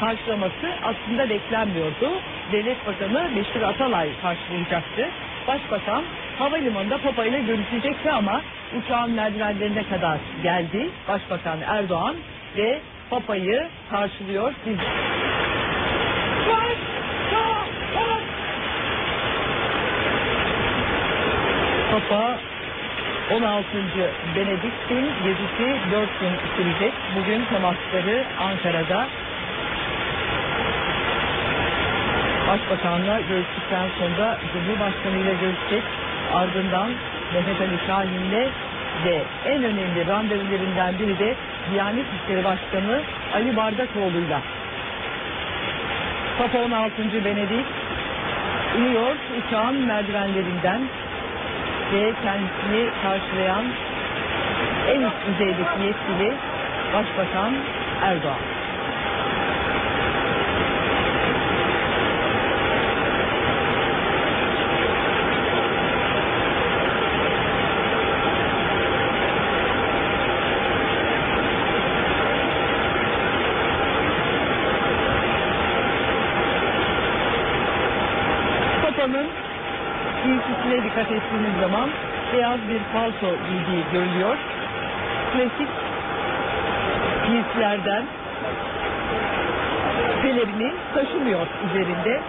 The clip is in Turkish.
karşılaması aslında beklenmiyordu. Devlet Bakanı Beşir Atalay karşılayacaktı. Başbakan havalimanında Papa ile görüşecekti ama uçağın merdivenlerine kadar geldi. Başbakan Erdoğan ve Papa'yı karşılıyor. Biz... Papa 16. Benedikt'in gezisi 4 gün sürecek. Bugün temasları Ankara'da Başbakanla görüştükten sonra Cumhurbaşkanı ile görüşecek. Ardından Mehmet Ali Şahin'le ve en önemli randevularından biri de Diyanet İşleri Başkanı Ali Bardakoğlu'yla. Papa 16. Benedik iniyor uçağın merdivenlerinden ve kendisini karşılayan en üst düzeydeki yetkili Başbakan Erdoğan. Papa'nın giysisine dikkat ettiğimiz zaman beyaz bir palto giydiği görülüyor. Klasik giysilerden pelerini taşımıyor üzerinde.